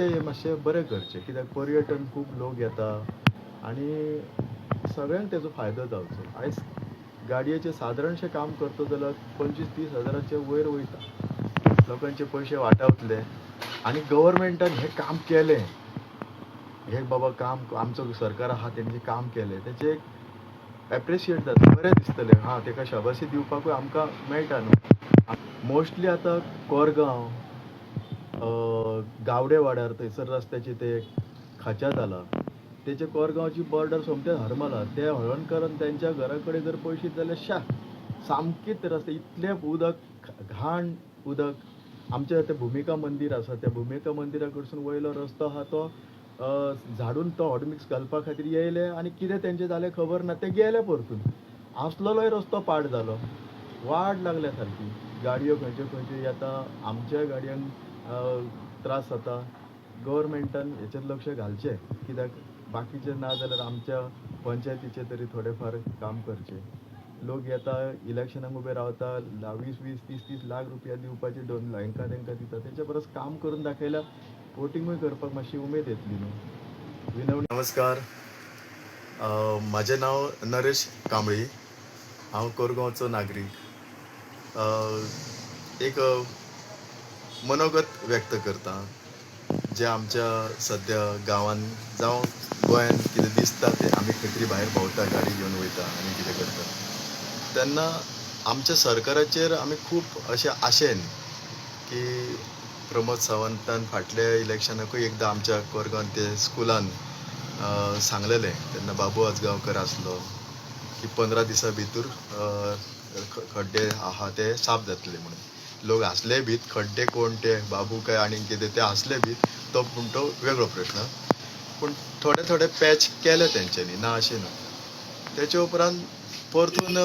तें मातशें बरें करचें. कित्याक पर्यटन खूब लोक येता आनी सगळ्यांक तेजो फायदो जावचो. आयज गाडयेचें सादारणशें काम करता जाल्यार पंचवीस तीस हजाराचे वयर वयता. लोकांचे पयशे वाटावतले. आनी गव्हर्मेंटान हें काम केलें. हे बाबा काम आमचो सरकार आहा तेणें काम केलें. तेचे एप्रिशिएट जाता. बरें दिसतलें. हां तेका शाबासी दिवपाकूय आमकां मेळटा न्हू. मोस्टली आतां कोरगांव गावडे वाड्यार थंयसर रस्त्याचे ते खाच्या जाला तेचे कोरगांवची बॉर्डर सोमते हरमला. ते हळणकरान तेंच्या घरा कडेन जर पळशीत जाल्यार शा सामकेच रस्ते. इतलें उदक घाण उदक. आमचें तें भुमिका मंदीर आसा त्या भुमिका मंदिरा कडसून वयलो रस्तो आहा तो झाडून तो हॉट मिक्स घालपा खातीर येयले आनी कितें तेंचें जालें खबर ना ते गेले परतून. आसलोलोय रस्तो पाड जालो वाट लागल्या सारकी गाडयो खंयच्यो खंयच्यो येता. आमच्या गाडयांक त्रास जाता गव्हर्मेंटान हेचेर लक्ष घालचें. कित्याक? बाकीचे ना जाल्यार आमच्या पंचायतीचे तरी थोडेफार काम करचे. लोक येता इलेक्शनाक उबे रावता वीस वीस तीस तीस लाख रुपया दिवपाचे दोन हांकां तांकां दिता तेच्या परस काम करून दाखयल्यार वोटिंगूय करपाक मातशी उमेद येतली न्हू. विनवणी नमस्कार. म्हजें नांव नरेश कांबळी. हांव कोरगांवचो नागरीक. एक मनोगत व्यक्त करता. जे आमच्या सद्या गावान जावं गोंयांत कितें दिसता ते आमी खंय तरी भायर भोंवता गाडी घेवन वयता आनी कितें करता. तेन्ना आमच्या सरकाराचेर आमी खूब अशे आशेन की प्रमोद सावंतान फाटल्या इलेक्शनाकूय एकदां आमच्या कोरगांव ते स्कुलान सांगलेलें. तेन्ना बाबू आजगांवकर आसलो की पंदरा दिसां भितर खड्डे आहा ते साफ जातले म्हणून. लोक हसले भीत खड्डे कोण ते बाबू काय आनी कितें ते आसले भीत तो पूण तो वेगळो प्रश्न. पूण थोडे थोडे पॅच केले तेंच्यांनी ना अशें ना. तेच्या उपरांत परतून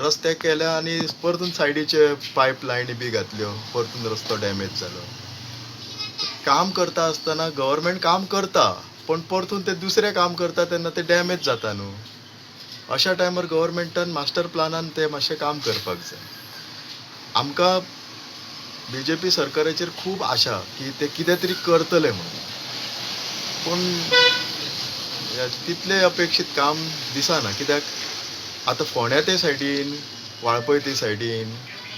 रस्ते केले आनी परतून सायडीचे पायपलायनी बी घातल्यो परतून रस्तो डॅमेज जालो काम करता आसतना गव्हर्मेंट काम करता पण परतून ते दुसरें काम करता तेन्ना ते डॅमेज जाता न्हू अशा टायमार गव्हर्मेंटान मास्टर प्लानान ते मातशें काम करपाक जाय. आमकां बी जे पी सरकाराचेर खूब आशा की ते कितें तरी करतले म्हणून. पूण तितलें अपेक्षीत काम दिसना कित्याक? आतां फोण्या ते सायडीन वाळपय ते सायडीन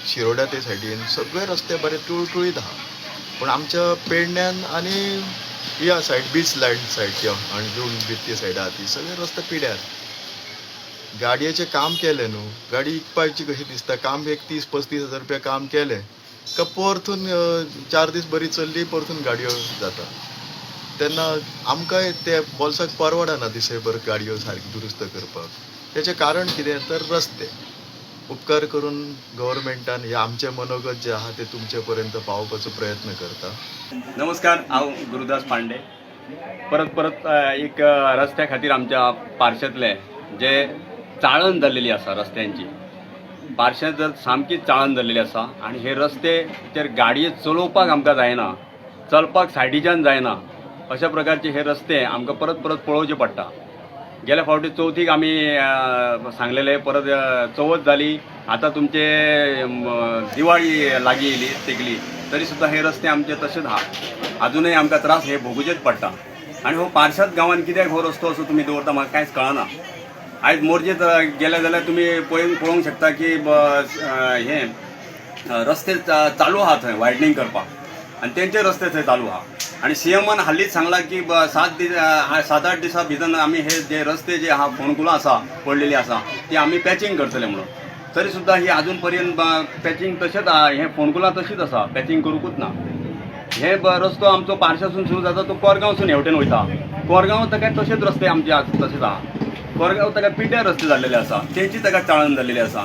शिरोड्या ते सायडीन सगळे रस्ते बरे टुळटुळीत आहा. पूण आमच्या पेडण्यान आनी या सायड बीच लायट सायड किंवा अणजूण बी ती सायड आहा ती सगळे रस्ते पिड्यार गाडयेचें काम केलें न्हू गाडी इकपाची कशी दिसता? काम एक तीस पस्तीस हजार रुपया काम केलें. का परतून चार दीस बरी चलली परतून गाडयो जाता? तेन्ना आमकांय ते बोल्साक परवडना दिसयभर गाडयो सारकी दुरुस्त करपाक. तेचें कारण कितें? तर रस्ते. उपकार करून गव्हर्मेंटान हे आमचें मनोगत जे आहा तें तुमचे पर्यंत पावोवपाचो प्रयत्न करता. नमस्कार हांव गुरुदास पांडे. परत परत एक रस्त्या खातीर आमच्या पारशेंतले जे चाळण जाल्लेली आसा रस्त्यांची. पारशेंत जर सामकीच चाळण जाल्लेली आसा आनी हे रस्ते तर गाडये चलोवपाक आमकां जायना चलपाक सायडीच्यान जायना अशा प्रकारचे हे रस्ते आमकां परत परत पळोवचे पडटा. गेल्या फावटी चवथीक आमी सांगलेले परत चवथ जाली आतां तुमचे दिवाळी लागीं येयली तेगली तरी सुद्दां हे रस्ते आमचे तशेंच आहा अजूनय आमकां त्रास हे भोगूचेच पडटा. आनी हो पारशात गांवांत कित्याक हो रस्तो असो तुमी दवरता म्हाका कांयच कळना. आयज मोर्जेत गेल्या गेले जाल्यार तुमी पळोवन पळोवंक शकता की हे रस्ते चा- चालू आहा थंय वायडनींग करपाक आनी तेंचे रस्ते थंय चालू आहा आनी सीएमान हालींच सांगला की सात दीस सात आठ दिसा भितर आमी हे जे रस्ते जे आहा फोणकुलां आसा पडलेली आसा ती आमी पॅचिंग करतले म्हणून. तरी सुद्दां ही अजून पर्यंत पॅचिंग तशेंच आहा हे फोणकुलां तशीच आसा पॅचिंग करूंकूच ना. हे रस्तो आमचो पारशासून सुरू जाता तो कोरगांवसून हेवटेन वयता. कोरगांव ताका तशेंच रस्ते आमचे तशेंच तशेच आहा कोरगांव ताका पिड्ड्यार रस्ते जाल्लेले आसा तेची ताका चाळण जाल्लेली आसा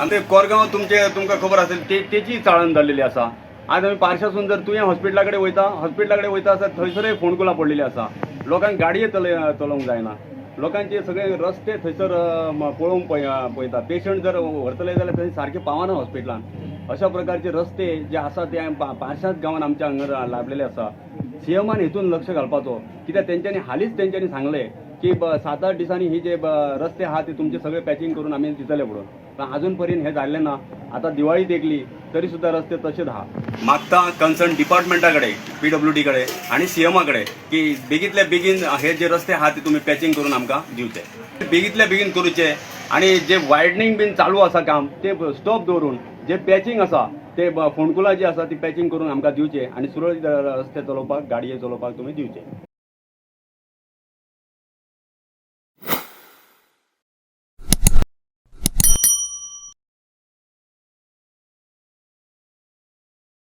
आनी ते कोरगांव तुमचे तुमकां खबर असेल ते तेची चाळण जाल्लेली आसा आज आमी पारशासून जर तुवें हॉस्पिटला कडेन वयता हॉस्पिटला कडेन वयता आसा थंयसरय फोणकुलां पडलेली आसा लोकांक गाडये चलय चलोवंक जायना. लोकांचे सगळे रस्ते थंयसर पळोवंक पळय पळयता पेशंट जर व्हरतले जाल्यार थंय सारके पावना हॉस्पिटलान. अशा प्रकारचे रस्ते जे आसा ते पा- गांवांत आमच्या हांगा लाभलेले आसा सीएमान हितून लक्ष घालपाचो. कित्याक तेंच्यांनी हालींच तेंच्यांनी सांगलें. की ब- सात आठ दिसांनी ही जे रस्ते आहा ते तुमचे सगळे पॅकिंग करून आमी दितले म्हणून पण अजूनपर्यंत हे जाल्लें ना आतां दिवाळी देखली तरी सुद्धा रस्ते तसेच आहा मागता कन्सर्न डिपार्टमेंटा कडेन पी डब्ल्यू डी कडेन आनी सी एमा कडेन की बेगीतल्या बेगीन हे जे रस्ते आहा ते तुमी पॅचिंग करून आमकां दिवचे. बेगीतल्या बेगीन करूचे आणि जे वायडनींग बीन चालू आसा काम ते स्टॉप दवरून जे पॅचिंग आसा ते फोणकुला जी आसा ती पॅचिंग करून आमकां दिवचे आनी सुरळीत रस्ते चलोवपाक गाडये चलोवपाक तुमी दिवचे.